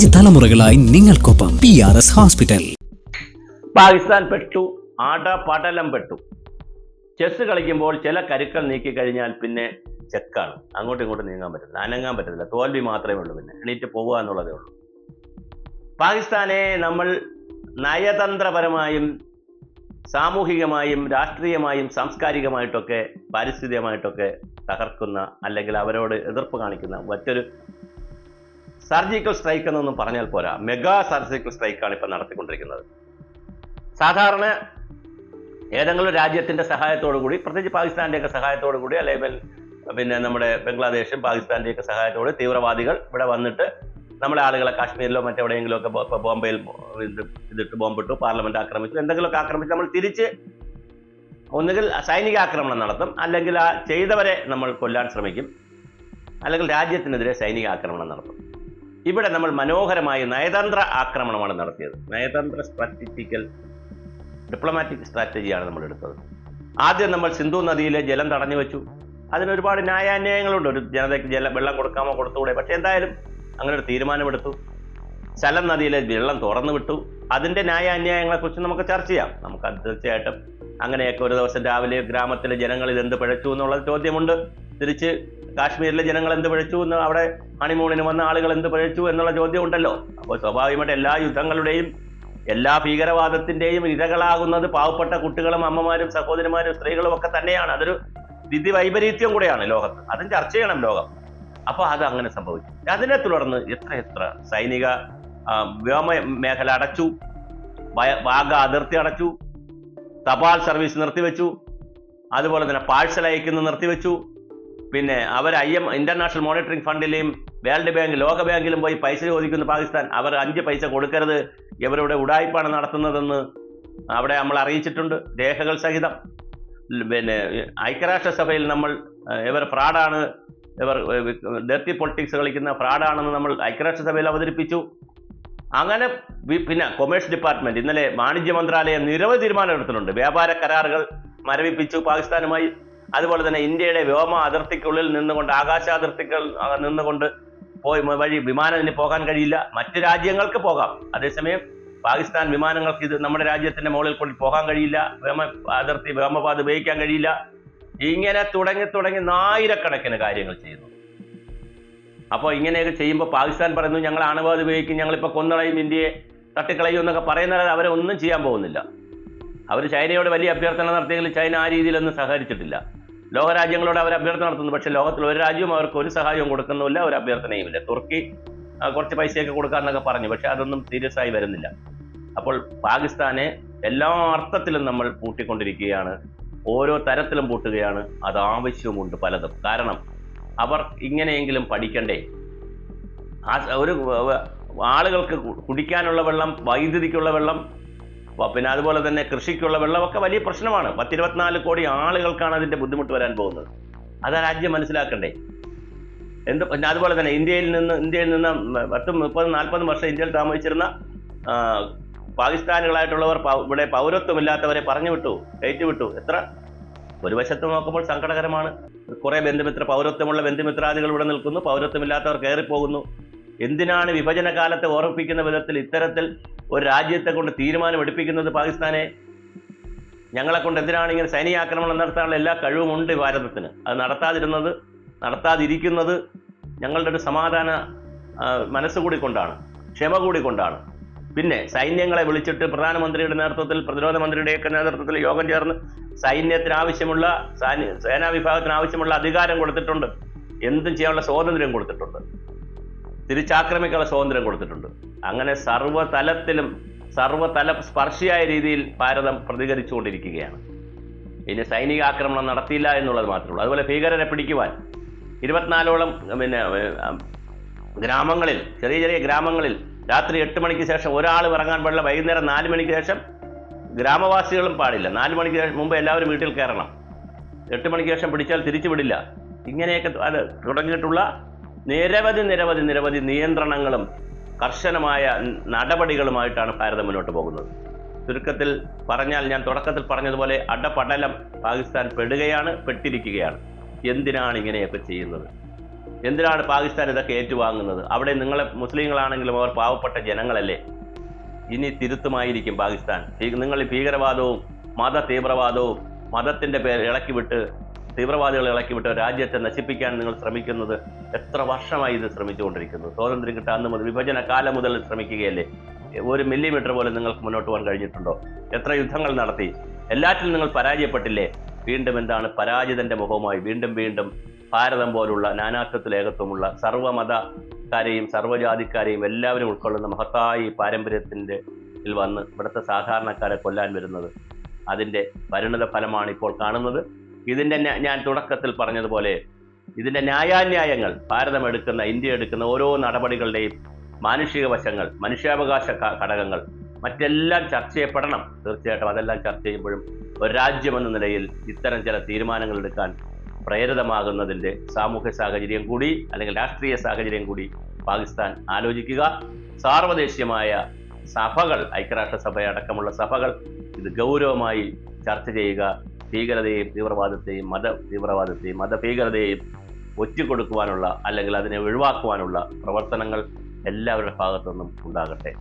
അഞ്ച് തലമുറകളായി നിങ്ങൾക്കൊപ്പം P R S hospital Pakistan പെട്ടു ആട പടലം പെട്ടു. ചെസ് കളിക്കുമ്പോൾ ചില കരുക്കൾ നീക്കി കഴിഞ്ഞാൽ പിന്നെ ചെക്കാണ്. അങ്ങോട്ടും ഇങ്ങോട്ടും നീങ്ങാൻ പറ്റില്ല അനങ്ങാൻ പറ്റത്തില്ല. തോൽവി മാത്രമേ ഉള്ളൂ പിന്നെ. എണീറ്റ് പോകുക എന്നുള്ളതേ ഉള്ളൂ. പാകിസ്ഥാനെ നമ്മൾ നയതന്ത്രപരമായും സാമൂഹികമായും രാഷ്ട്രീയമായും സാംസ്കാരികമായിട്ടൊക്കെ പാരിസ്ഥിതികമായിട്ടൊക്കെ തകർക്കുന്ന അല്ലെങ്കിൽ അവരോട് എതിർപ്പ് കാണിക്കുന്ന മറ്റൊരു സർജിക്കൽ സ്ട്രൈക്ക് എന്നൊന്നും പറഞ്ഞാൽ പോരാ. മെഗാ സർജിക്കൽ സ്ട്രൈക്ക് ആണ് ഇപ്പം നടത്തിക്കൊണ്ടിരിക്കുന്നത്. സാധാരണ ഏതെങ്കിലും രാജ്യത്തിന്റെ സഹായത്തോടു കൂടി പ്രത്യേകിച്ച് പാകിസ്ഥാന്റെയൊക്കെ സഹായത്തോടു കൂടി അല്ലെങ്കിൽ പിന്നെ നമ്മുടെ ബംഗ്ലാദേശും പാകിസ്ഥാന്റെയൊക്കെ സഹായത്തോടെ തീവ്രവാദികൾ ഇവിടെ വന്നിട്ട് നമ്മുടെ ആളുകളെ കാശ്മീരിലോ മറ്റെവിടെയെങ്കിലും ഒക്കെ ബോംബെയിൽ ഇത് ഇതിട്ട് ബോംബിട്ടു പാർലമെന്റ് ആക്രമിച്ചു. എന്തെങ്കിലുമൊക്കെ ആക്രമിച്ച് നമ്മൾ തിരിച്ച് ഒന്നുകിൽ സൈനിക ആക്രമണം നടത്തും അല്ലെങ്കിൽ ആ ചെയ്തവരെ നമ്മൾ കൊല്ലാൻ ശ്രമിക്കും അല്ലെങ്കിൽ രാജ്യത്തിനെതിരെ സൈനിക ആക്രമണം നടത്തും. ഇവിടെ നമ്മൾ മനോഹരമായ നയതന്ത്ര ആക്രമണമാണ് നടത്തിയത്. നയതന്ത്ര സ്ട്രാറ്റജിക്കൽ ഡിപ്ലോമാറ്റിക് സ്ട്രാറ്റജിയാണ് നമ്മൾ എടുത്തത്. ആദ്യം നമ്മൾ സിന്ധു നദിയിലെ ജലം തടഞ്ഞു വെച്ചു. അതിന് ഒരുപാട് ന്യായാന്യായങ്ങളുണ്ട് ഒരു ജനതയ്ക്ക് ജലം വെള്ളം കൊടുക്കാമോ കൊടുത്തുകൂടെ? പക്ഷെ എന്തായാലും അങ്ങനെ ഒരു തീരുമാനമെടുത്തു. ചലം നദിയിലെ വെള്ളം തുറന്നു വിട്ടു. അതിന്റെ ന്യായാന്യായങ്ങളെക്കുറിച്ച് നമുക്ക് ചർച്ച ചെയ്യാം. നമുക്ക് തീർച്ചയായിട്ടും അങ്ങനെയൊക്കെ ഒരു ദിവസം രാവിലെ ഗ്രാമത്തിലെ ജനങ്ങൾ ഇതെന്ത് പിഴച്ചു എന്നുള്ള ചോദ്യമുണ്ട്. തിരിച്ച് കാശ്മീരിലെ ജനങ്ങൾ എന്ത് പിഴച്ചു എന്ന് അവിടെ ഹണിമൂണിന് വന്ന ആളുകൾ എന്ത് പിഴച്ചു എന്നുള്ള ചോദ്യം ഉണ്ടല്ലോ. അപ്പോൾ സ്വാഭാവികമായിട്ട് എല്ലാ യുദ്ധങ്ങളുടെയും എല്ലാ ഭീകരവാദത്തിന്റെയും ഇരകളാകുന്നത് പാവപ്പെട്ട കുട്ടികളും അമ്മമാരും സഹോദരിമാരും സ്ത്രീകളും ഒക്കെ തന്നെയാണ്. അതൊരു വിധി വൈപരീത്യം കൂടെയാണ് ലോകത്ത്. അതും ചർച്ച ചെയ്യണം ലോകം. അപ്പോൾ അത് അങ്ങനെ സംഭവിച്ചു. അതിനെ തുടർന്ന് എത്ര എത്ര സൈനിക വ്യോമ മേഖല അടച്ചു വാഗ അതിർത്തി അടച്ചു തപാൽ സർവീസ് നിർത്തിവെച്ചു അതുപോലെ തന്നെ പാഴ്സൽ അയക്കുന്നത് നിർത്തിവെച്ചു പിന്നെ അവർ ഐ എം ഇന്റർനാഷണൽ മോണിറ്ററിംഗ് ഫണ്ടിലെയും വേൾഡ് ബാങ്ക് ലോക ബാങ്കിലും പോയി പൈസ ചോദിക്കുന്ന പാകിസ്ഥാൻ. അവർ അഞ്ച് പൈസ കൊടുക്കരുത്. ഇവരുടെ ഉടായ്പാണ് നടത്തുന്നതെന്ന് അവിടെ നമ്മൾ അറിയിച്ചിട്ടുണ്ട്. രേഖകൾ സഹിതം. പിന്നെ ഐക്യരാഷ്ട്രസഭയിൽ നമ്മൾ ഇവർ ഫ്രാഡാണ്. ഇവർ ഡെർട്ടി പൊളിറ്റിക്സ് കളിക്കുന്ന ഫ്രാഡാണെന്ന് നമ്മൾ ഐക്യരാഷ്ട്രസഭയിൽ അവതരിപ്പിച്ചു. അങ്ങനെ പിന്നെ കൊമേഴ്സ് ഡിപ്പാർട്ട്മെന്റ് ഇന്നലെ വാണിജ്യ മന്ത്രാലയം നിരവധി തീരുമാനം എടുത്തിട്ടുണ്ട് വ്യാപാര കരാറുകൾ മരവിപ്പിച്ചു പാകിസ്ഥാനുമായി. അതുപോലെ തന്നെ ഇന്ത്യയുടെ വ്യോമ അതിർത്തിക്കുള്ളിൽ നിന്നുകൊണ്ട് ആകാശാതിർത്തികൾ നിന്നുകൊണ്ട് പോയി വഴി വിമാനത്തിന് പോകാൻ കഴിയില്ല. മറ്റ് രാജ്യങ്ങൾക്ക് പോകാം. അതേസമയം പാകിസ്ഥാൻ വിമാനങ്ങൾക്ക് ഇത് നമ്മുടെ രാജ്യത്തിന്റെ മുകളിൽ കൂടി പോകാൻ കഴിയില്ല. വ്യോമ അതിർത്തി വ്യോമപാത ഉപയോഗിക്കാൻ കഴിയില്ല. ഇങ്ങനെ തുടങ്ങി തുടങ്ങി ആയിരക്കണക്കിന് കാര്യങ്ങൾ ചെയ്യുന്നു. അപ്പോൾ ഇങ്ങനെയൊക്കെ ചെയ്യുമ്പോൾ പാകിസ്ഥാൻ പറയുന്നു ഞങ്ങൾ ആണവാദം ഉപയോഗിക്കും. ഞങ്ങളിപ്പോൾ കൊന്നളയും ഇന്ത്യയെ തട്ടിക്കളയും എന്നൊക്കെ പറയുന്നത് അവരെ ഒന്നും ചെയ്യാൻ പോകുന്നില്ല. അവർ ചൈനയോട് വലിയ അഭ്യർത്ഥന നടത്തിയെങ്കിലും ചൈന ആ രീതിയിലൊന്നും സഹകരിച്ചിട്ടില്ല. ലോകരാജ്യങ്ങളോട് അവർ അഭ്യർത്ഥന നടത്തുന്നു. പക്ഷേ ലോകത്തിൽ ഒരു രാജ്യവും അവർക്ക് ഒരു സഹായവും കൊടുക്കുന്നില്ല ഒരു അഭ്യർത്ഥനയുമില്ല. തുർക്കി കുറച്ച് പൈസയൊക്കെ കൊടുക്കാമെന്നൊക്കെ പറഞ്ഞു. പക്ഷേ അതൊന്നും സീരിയസ് ആയി വരുന്നില്ല. അപ്പോൾ പാകിസ്ഥാനെ എല്ലാ അർത്ഥത്തിലും നമ്മൾ പൂട്ടിക്കൊണ്ടിരിക്കുകയാണ്. ഓരോ തരത്തിലും പൂട്ടുകയാണ്. അത് ആവശ്യവുമുണ്ട് പലതും. കാരണം അവർ ഇങ്ങനെയെങ്കിലും പഠിക്കണ്ടേ? ആ ഒരു ആളുകൾക്ക് കുടിക്കാനുള്ള വെള്ളം വൈദ്യുതിക്കുള്ള വെള്ളം പിന്നെ അതുപോലെ തന്നെ കൃഷിക്കുള്ള വെള്ളമൊക്കെ വലിയ പ്രശ്നമാണ്. പത്തിരുപത്തിനാല് കോടി ആളുകൾക്കാണ് അതിന്റെ ബുദ്ധിമുട്ട് വരാൻ പോകുന്നത്. അത് രാജ്യം മനസ്സിലാക്കണ്ടേ? എന്ത് പിന്നെ അതുപോലെ തന്നെ ഇന്ത്യയിൽ നിന്ന് ഇന്ത്യയിൽ നിന്ന് പത്തും മുപ്പതും നാൽപ്പതും വർഷം ഇന്ത്യയിൽ താമസിച്ചിരുന്ന പാകിസ്ഥാനികളായിട്ടുള്ളവർ ഇവിടെ പൗരത്വമില്ലാത്തവരെ പറഞ്ഞു വിട്ടു കയറ്റി വിട്ടു എത്ര? ഒരു വശത്ത് നോക്കുമ്പോൾ സങ്കടകരമാണ്. കുറെ ബന്ധുമിത്ര പൗരത്വമുള്ള ബന്ധുമിത്രാദികൾ ഇവിടെ നിൽക്കുന്നു പൗരത്വമില്ലാത്തവർ കയറിപ്പോകുന്നു. എന്തിനാണ് വിഭജന കാലത്തെ ഓർമ്മിപ്പിക്കുന്ന വിധത്തിൽ ഇത്തരത്തിൽ ഒരു രാജ്യത്തെ കൊണ്ട് തീരുമാനം എടുപ്പിക്കുന്നത് പാകിസ്ഥാനെ. ഞങ്ങളെ കൊണ്ട് എന്തിനാണ് ഇങ്ങനെ സൈനിക ആക്രമണം നടത്താനുള്ള എല്ലാ കഴിവുമുണ്ട് ഭാരതത്തിന്. അത് നടത്താതിരുന്നത് നടത്താതിരിക്കുന്നത് ഞങ്ങളുടെ ഒരു സമാധാന മനസ്സുകൂടി കൊണ്ടാണ് ക്ഷമ കൂടി കൊണ്ടാണ്. പിന്നെ സൈന്യങ്ങളെ വിളിച്ചിട്ട് പ്രധാനമന്ത്രിയുടെ നേതൃത്വത്തിൽ പ്രതിരോധ മന്ത്രിയുടെയൊക്കെ നേതൃത്വത്തിൽ യോഗം ചേർന്ന് സൈന്യത്തിന് ആവശ്യമുള്ള സേനാ വിഭാഗത്തിന് ആവശ്യമുള്ള അധികാരം കൊടുത്തിട്ടുണ്ട്. എന്തും ചെയ്യാനുള്ള സ്വാതന്ത്ര്യം കൊടുത്തിട്ടുണ്ട്. തിരിച്ചാക്രമിക്കാനുള്ള സ്വാതന്ത്ര്യം കൊടുത്തിട്ടുണ്ട്. അങ്ങനെ സർവതലത്തിലും സർവതല സ്പർശിയായ രീതിയിൽ ഭാരതം പ്രതികരിച്ചുകൊണ്ടിരിക്കുകയാണ്. ഇനി സൈനിക ആക്രമണം നടത്തിയില്ല എന്നുള്ളത് മാത്രമേ ഉള്ളൂ. അതുപോലെ ഭീകരരെ പിടിക്കുവാൻ ഇരുപത്തിനാലോളം പിന്നെ ഗ്രാമങ്ങളിൽ ചെറിയ ചെറിയ ഗ്രാമങ്ങളിൽ രാത്രി എട്ട് മണിക്ക് ശേഷം ഒരാൾ ഇറങ്ങാൻ പാടില്ല. വൈകുന്നേരം നാല് മണിക്ക് ശേഷം ഗ്രാമവാസികളും പാടില്ല. നാല് മണിക്ക് മുമ്പ് എല്ലാവരും വീട്ടിൽ കയറണം. എട്ട് മണിക്ക് ശേഷം പിടിച്ചാൽ തിരിച്ചു വിടില്ല ഇങ്ങനെയൊക്കെ അത് തുടങ്ങിയിട്ടുള്ള നിരവധി നിരവധി നിരവധി നിയന്ത്രണങ്ങളും കർശനമായ നടപടികളുമായിട്ടാണ് ഭാരതം മുന്നോട്ട് പോകുന്നത്. ചുരുക്കത്തിൽ പറഞ്ഞാൽ ഞാൻ തുടക്കത്തിൽ പറഞ്ഞതുപോലെ അടപടലം പാകിസ്ഥാൻ പെടുകയാണ് പെട്ടിരിക്കുകയാണ്. എന്തിനാണ് ഇങ്ങനെയൊക്കെ ചെയ്യുന്നത്? എന്തിനാണ് പാകിസ്ഥാൻ ഇതൊക്കെ ഏറ്റുവാങ്ങുന്നത്? അവിടെ നിങ്ങളെ മുസ്ലിങ്ങളാണെങ്കിലും അവർ പാവപ്പെട്ട ജനങ്ങളല്ലേ? ഇനി തിരുത്തുമായിരിക്കും പാകിസ്ഥാൻ. നിങ്ങൾ ഭീകരവാദവും മത തീവ്രവാദവും മതത്തിന്റെ പേര് ഇളക്കി വിട്ട് തീവ്രവാദികളെ ഇളക്കി വിട്ട് രാജ്യത്തെ നശിപ്പിക്കാൻ നിങ്ങൾ ശ്രമിക്കുന്നത് എത്ര വർഷമായി ഇത് ശ്രമിച്ചുകൊണ്ടിരിക്കുന്നു? സ്വാതന്ത്ര്യം കിട്ടാൻ മുതൽ വിഭജന കാലം മുതൽ ശ്രമിക്കുകയല്ലേ? ഒരു മില്ലിമീറ്റർ പോലും നിങ്ങൾക്ക് മുന്നോട്ട് പോകാൻ കഴിഞ്ഞിട്ടുണ്ടോ? എത്ര യുദ്ധങ്ങൾ നടത്തി? എല്ലാറ്റിലും നിങ്ങൾ പരാജയപ്പെട്ടില്ലേ? വീണ്ടും എന്താണ് പരാജിതന്റെ മുഖവുമായി വീണ്ടും വീണ്ടും ഭാരതം പോലുള്ള നാനാത്വത്തിൽ ഏകത്വമുള്ള സർവമതക്കാരെയും സർവജാതിക്കാരെയും എല്ലാവരും ഉൾക്കൊള്ളുന്ന മഹത്തായ ിൽ വന്ന് ഇവിടുത്തെ സാധാരണക്കാരെ കൊല്ലാൻ വരുന്നത്. അതിന്റെ പരിണിത ഫലമാണ് ഇപ്പോൾ കാണുന്നത്. ഇതിന്റെ ന്യാ- ഞാൻ തുടക്കത്തിൽ പറഞ്ഞതുപോലെ ഇതിന്റെ ന്യായാന്യായങ്ങൾ ഭാരതം എടുക്കുന്ന ഇന്ത്യ എടുക്കുന്ന ഓരോ നടപടികളുടെയും മാനുഷിക വശങ്ങൾ മനുഷ്യാവകാശ ഘടകങ്ങൾ മറ്റെല്ലാം ചർച്ച ചെയ്യപ്പെടണം. തീർച്ചയായിട്ടും അതെല്ലാം ചർച്ച ചെയ്യുമ്പോഴും ഒരു രാജ്യമെന്ന നിലയിൽ ഇത്തരം ചില തീരുമാനങ്ങൾ എടുക്കാൻ പ്രേരിതമാകുന്നതിന്റെ സാമൂഹ്യ സാഹചര്യം കൂടി അല്ലെങ്കിൽ രാഷ്ട്രീയ സാഹചര്യം കൂടി പാകിസ്ഥാൻ ആലോചിക്കുക. സാർവദേശീയമായ സഭകൾ ഐക്യരാഷ്ട്രസഭ അടക്കമുള്ള സഭകൾ ഇത് ഗൗരവമായി ചർച്ച ചെയ്യുക. ഭീകരതയെയും തീവ്രവാദത്തെയും മത തീവ്രവാദത്തെയും മതഭീകരതയെയും ഒറ്റുകൊടുക്കുവാനുള്ള അല്ലെങ്കിൽ അതിനെ ഒഴിവാക്കുവാനുള്ള പ്രവർത്തനങ്ങൾ എല്ലാവരുടെ ഭാഗത്തു നിന്നും ഉണ്ടാകട്ടെ.